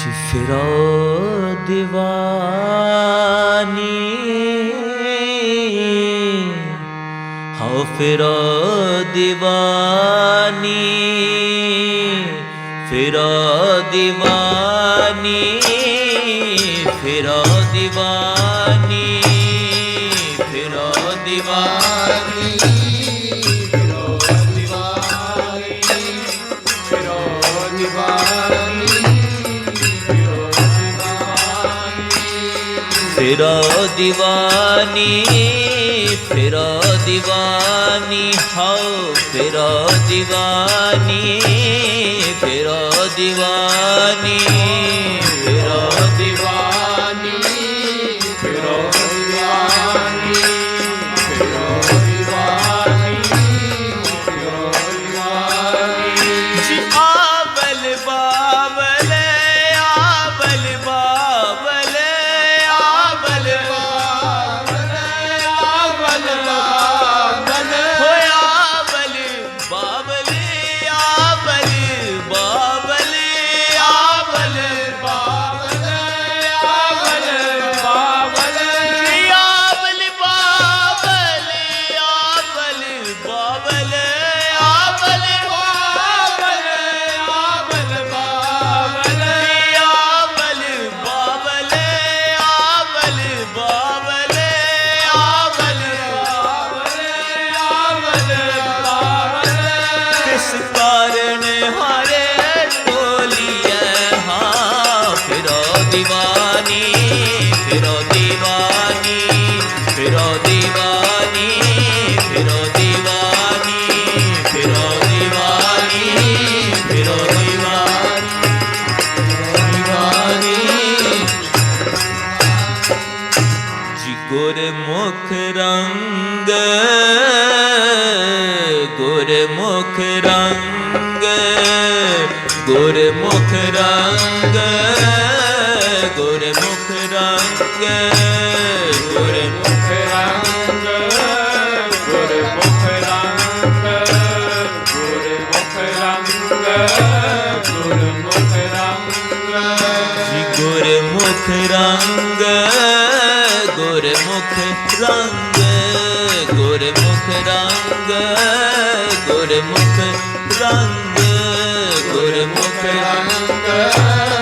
मुझ फिरो दीवानी हो फिरो दीवानी फिरो दीवानी फिरो दीवानी फिरो दीवानी हो फिरो दीवानी फिरो दीवानी ਗੁਰਮੁਖ ਰੰਗ ਗੁਰਮੁਖ ਰੰਗ ਗੁਰਮੁਖ ਰੰਗ ਗੁਰਮੁਖ ਰੰਗ ਗੁਰਮੁਖ ਜੀ ਗੁਰਮੁਖ ਰੰਗ ਗੁਰਮੁਖ ਰੰਗ ਗੁਰਮੁਖ ਰੰਗ ਗੁਰਮੁਖ ਰੰਗ।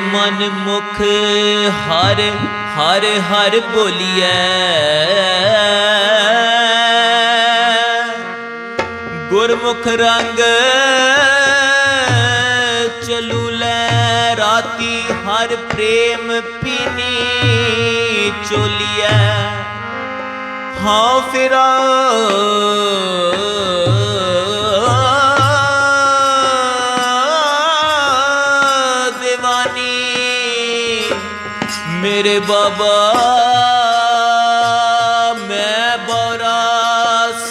ਮਨ ਮੁਖ ਹਰ ਹਰ ਹਰ ਬੋਲੀਐ। ਗੁਰਮੁਖ ਰੰਗ ਚਲੂ ਲੈ ਰਾਤੀ, ਹਰ ਪ੍ਰੇਮ ਪੀਨੀ ਚੋਲੀਐ। ਹਾਂ ਫਿਰਾ ਮੇਰੇ ਬਾਬਾ, ਮੈਂ ਬੋਰਾ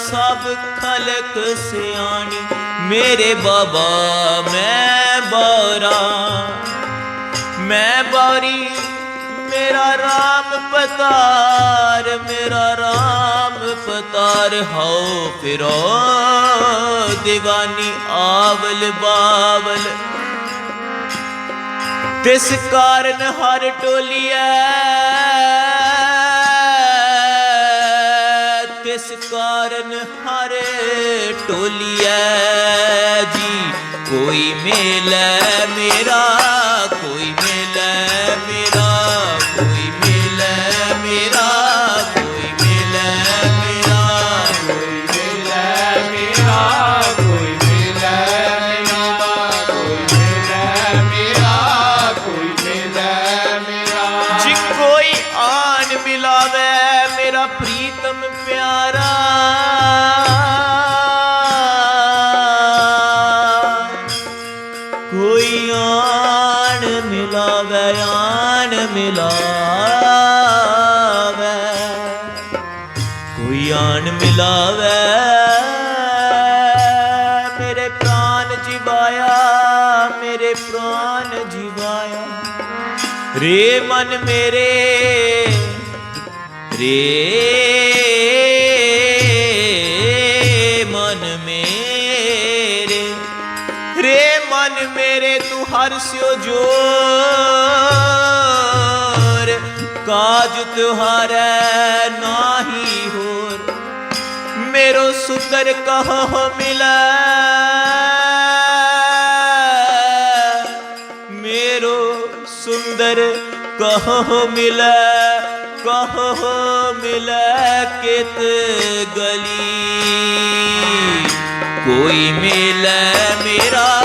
ਸਭ ਖਲਕ ਸਿਆਣੀ। ਮੇਰੇ ਬਾਬਾ, ਮੈਂ ਬੋਰਾ ਮੈਂ ਬਾਰੀ, ਮੇਰਾ ਰਾਮ ਪਤਾਰ, ਮੇਰਾ ਰਾਮ ਪਤਾਰ। ਹਉ ਫਿਰੋ دیਵਾਨੀ ਆਵਲ ਬਾਵਲ ਤਿਸ ਕਾਰਨ ਹਰ ਟੋਲੀਐ ਤਿਸ ਕਾਰਨ ਹਰ ਟੋਲੀਐ ਜੀ ਕੋਈ ਮਿਲੈ ਮੇਰਾ ਕੋਈ ਆਨ ਮਿਲਾਵੇ ਮੇਰਾ ਪ੍ਰੀਤਮ ਪਿਆਰਾ। ਕੋਈ ਆਨ ਮਿਲਾਵੇ ਆਨ ਮਿਲਾਵੇ। ਕੋਈ ਆਨ ਮਿਲਾਵੇ ਮਨ ਮੇਰੇ ਰੇ, ਮਨ ਮੇਰੇ ਰੇ, ਮਨ ਮੇਰੇ, ਤੂੰ ਹਰ ਸਿਓ ਜੋਰ, ਕਾਜ ਤੁਹਾਰੈ ਨਾਹੀ ਹੋਰ। ਮੇਰੋ ਸੁੰਦਰ ਕਹੋ ਮਿਲੈ, ਮੇਰੋ ਸੁੰਦਰ ਕਹੋ ਮਿਲੈ ਕਹ ਮਿਲੈ ਕਿਤ ਗਲੀ ਕੋਈ ਮਿਲੈ ਮੇਰਾ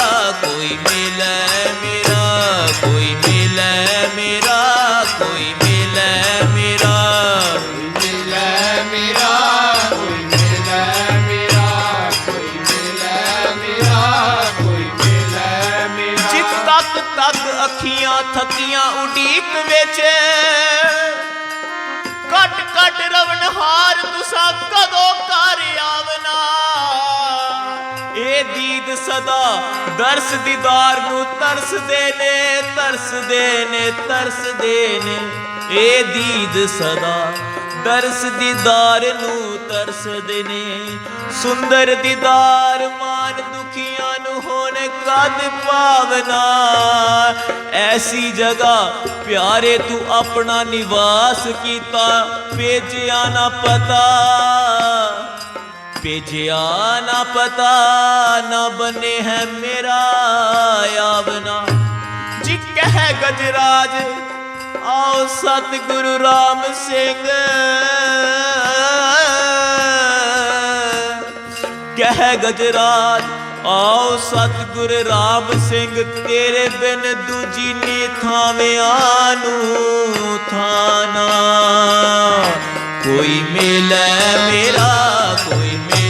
ਉਡੀਕ ਵਿੱਚ। ਕੱਟ ਕੱਟ ਰਵਣ ਹਾਰ ਤੁਸਾਂ ਕਦੋਂ ਕਰ ਆਵਨਾ ਇਹ ਦੀਦ ਸਦਾ ਦਰਸ ਦੀਦਾਰ ਨੂੰ ਤਰਸਦੇ ਨੇ ਤਰਸਦੇ ਨੇ ਤਰਸਦੇ ਨੇ। ਇਹ ਦੀਦ ਸਦਾ ਦਰਸ ਦੀਦਾਰ ਨੂੰ ਤਰਸਦੇ ਨੇ ਸੁੰਦਰ ਦੀਦਾਰ ਮਾਨ ਦੁਖੀਆਂ ਨੂੰ ਹੋਣ ਕਦ ਪਾਵਨਾ ਐਸੀ ਜਗ੍ਹਾ ਪਿਆਰੇ ਤੂੰ ਆਪਣਾ ਨਿਵਾਸ ਕੀਤਾ, ਭੇਜਿਆ ਨਾ ਪਤਾ। ਭੇਜਿਆ ਨਾ ਪਤਾ, ਨਾ ਬਨੇ ਹੈ ਮੇਰਾ ਆਵਨਾ। ਜੀ ਕਹਿ ਗਜਰਾਜ, ਆਓ ਸਤਿਗੁਰੂ ਰਾਮ ਸਿੰਘ। ਕਹਿ ਗਜਰਾਜ, ਆਓ ਸਤਿਗੁਰ ਰਾਮ ਸਿੰਘ, ਤੇਰੇ ਬਿਨ ਦੂਜੀ ਨੀ ਥਾਵਿਆਂ ਨੂੰ ਥਾਨਾ ਕੋਈ ਮਿਲੈ ਮੇਰਾ, ਕੋਈ ਮਿਲੈ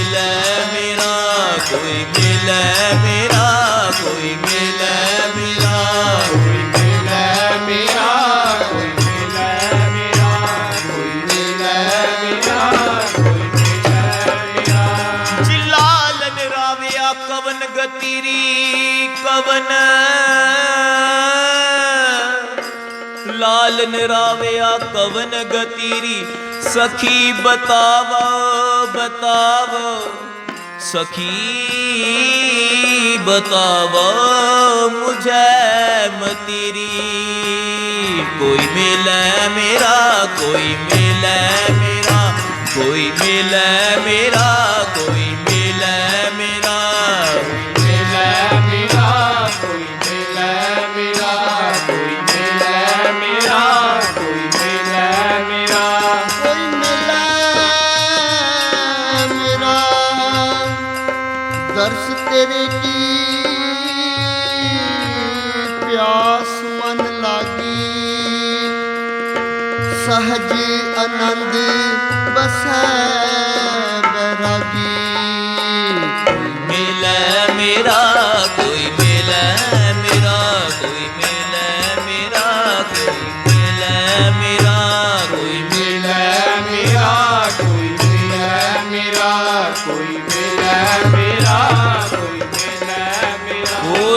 ਲਾਲਨ ਰਾਵਿਆ ਕਵਨ ਗਤੀਰੀ, ਸਖੀ ਬਤਾਵੋ ਬਤਾਵੋ, ਸਖੀ ਬਤਾਵੋ, ਮੁਝੇ ਮਤੀਰੀ। ਕੋਈ ਮਿਲੈ ਮੇਰਾ, ਕੋਈ ਮਿਲੈ ਮੇਰਾ, ਕੋਈ ਮਿਲੈ ਮੇਰਾ। ਦਰਸ ਤੇਰੇ ਕੀ? ਪਿਆਸ ਮਨ ਲਾਗੀ। ਸਹਜ ਆਨੰਦ ਬਸੈ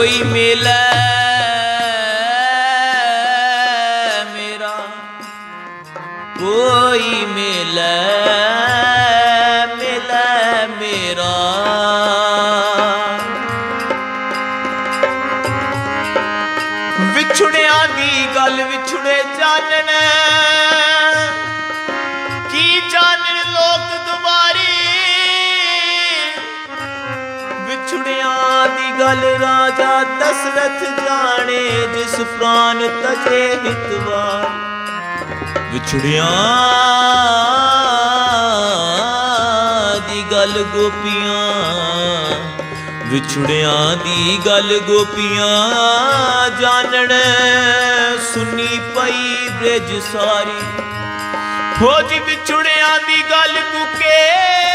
কই মেলা ਰਾਜਾ ਦਸ਼ਰਥ ਜਾਣੇ, ਜਿਸ ਪ੍ਰਾਨ ਤਜੇ ਹਿਤਵਾਰ ਵਿਛੜਿਆਂ ਦੀ ਗੱਲ ਗੋਪੀਆਂ, ਵਿਛੜਿਆਂ ਦੀ ਗੱਲ ਗੋਪੀਆਂ, ਜਾਣਨ ਸੁਣੀ ਪਈ ਬ੍ਰਿਜ ਸਾਰੀ। ਹੋ ਵਿਛੜਿਆਂ ਦੀ ਗੱਲ ਕੁਕੇ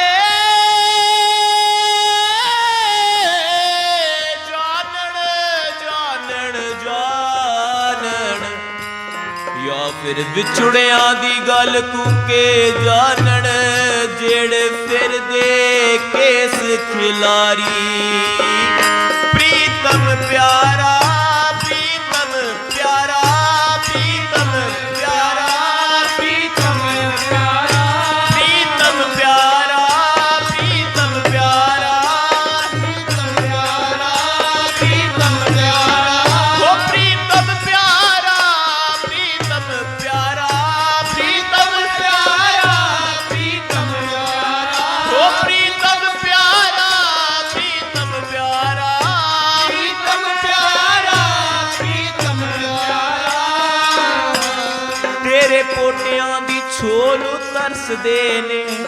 ਜਾਂ ਫਿਰ ਵਿਛੜਿਆਂ ਦੀ ਗੱਲ ਕੁਕੇ ਜਾਣਨ ਜਿਹੜੇ ਫਿਰਦੇ ਕੇਸ ਖਿਲਾਰੀ। ਪ੍ਰੀਤਮ ਪਿਆਰਾ ਛੋ ਨੂੰ ਤਰਸਦੇ ਨੇ।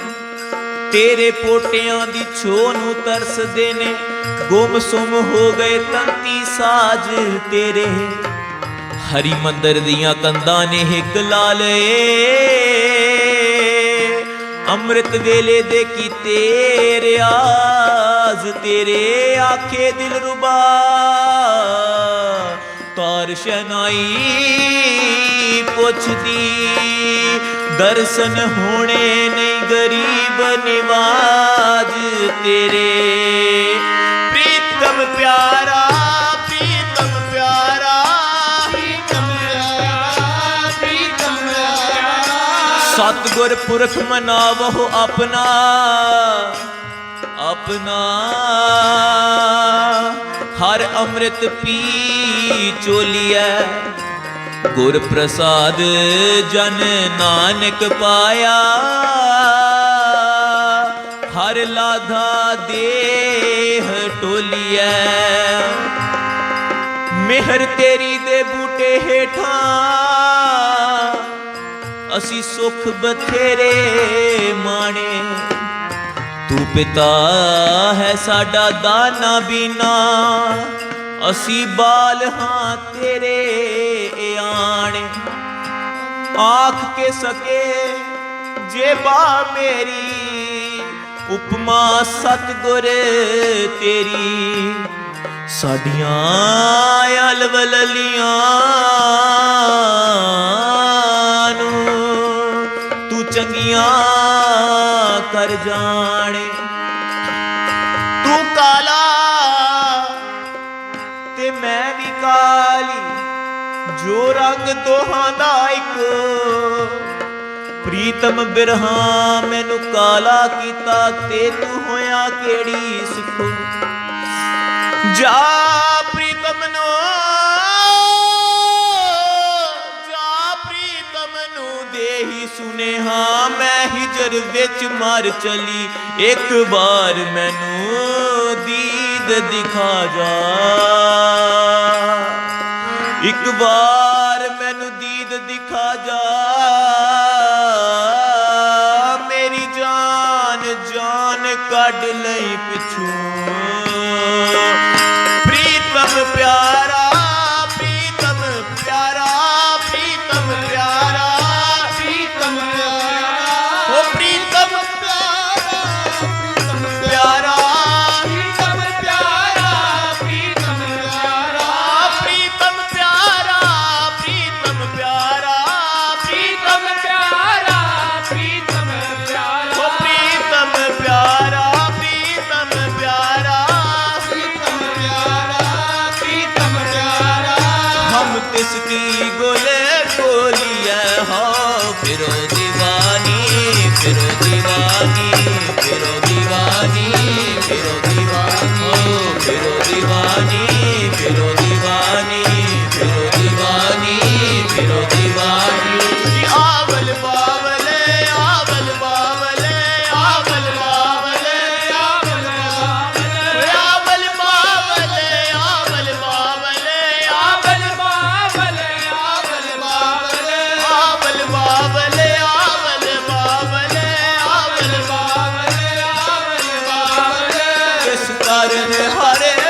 ਤੇਰੇ ਪੋਟਿਆਂ ਦੀ ਛੋ ਨੂੰ ਤਰਸਦੇ ਨੇ। ਗੁੰਮ ਸੁਮ ਹੋ ਗਏ ਤੰਤੀ ਸਾਜ ਤੇਰੇ। ਹਰੀ ਮੰਦਰ ਦੀਆਂ ਕੰਧਾਂ ਨੇ ਹਿੱਕ ਲਾ ਲਏ। ਅੰਮ੍ਰਿਤ ਵੇਲੇ ਦੇ ਕੀਤੇ ਰਿਆਜ਼ ਤੇਰੇ। ਆਖੇ ਦਿਲ ਰੁਬਾ ਤਾਰ ਸ਼ਨਾਈ ਪੁੱਛਦੀ, ਦਰਸ਼ਨ ਹੋਣੇ ਨਹੀਂ ਗਰੀਬ ਨਿਵਾਜ ਤੇਰੇ। ਪ੍ਰੀਤਮ ਪਿਆਰਾ ਪ੍ਰੀਤਮ ਪਿਆਰਾ, ਪ੍ਰੀਤਮ ਸਤਗੁਰ ਪੁਰਖ ਮਨਾਵਹੁ ਆਪਣਾ ਆਪਣਾ। ਹਰ ਅੰਮ੍ਰਿਤ ਪੀ ਚੋਲੀਐ। ਗੁਰ ਪ੍ਰਸਾਦ ਜਨ ਨਾਨਕ ਪਾਇਆ। ਹਰ ਲਾਧਾ ਦੇਹ ਟੋਲੀਐ ਮਿਹਰ ਤੇਰੀ ਦੇ ਬੂਟੇ ਹੇਠਾਂ। ਅਸੀਂ ਸੁਖ ਬਥੇਰੇ ਮਾਣੇ। ਤੂੰ ਪਿਤਾ ਹੈ ਸਾਡਾ ਦਾਨਾ ਬੀਨਾ। ਅਸੀਂ ਬਾਲ ਹਾਂ ਤੇਰੇ ਆਣੇ। ਆਖ ਕੇ ਸਕੇ ਜੇ ਬਾ ਮੇਰੀ, ਉਪਮਾ ਸਤਗੁਰ ਤੇਰੀ। ਸਾਡੀਆਂ ਅਲਵਲੀਆਂ ਤੂੰ ਚੰਗੀਆਂ ਕਰ ਜਾਣੇ। ਤੂੰ ਕਾਲਾ ਤੇ ਮੈਂ ਵੀ ਕਾਲੀ, ਜੋ ਰੰਗ ਦੋਹਾਂ ਦਾ ਇੱਕੋ। ਪ੍ਰੀਤਮ ਬਿਰਹਾ ਮੈਨੂੰ ਕਾਲਾ ਕੀਤਾ, ਤੇ ਤੂੰ ਹੋਇਆ ਕਿਹੜੀ ਸਿੱਖੋ। ਜਾ ਪ੍ਰੀਤਮ ਨੂੰ ਸੁਨੇਹਾ ਮੈਂ ਹਿਜਰ ਵਿੱਚ ਮਰ ਚਲੀ। ਇੱਕ ਵਾਰ ਮੈਨੂੰ ਦੀਦ ਦਿਖਾ ਜਾ। ਇੱਕ ਵਾਰ তার হরে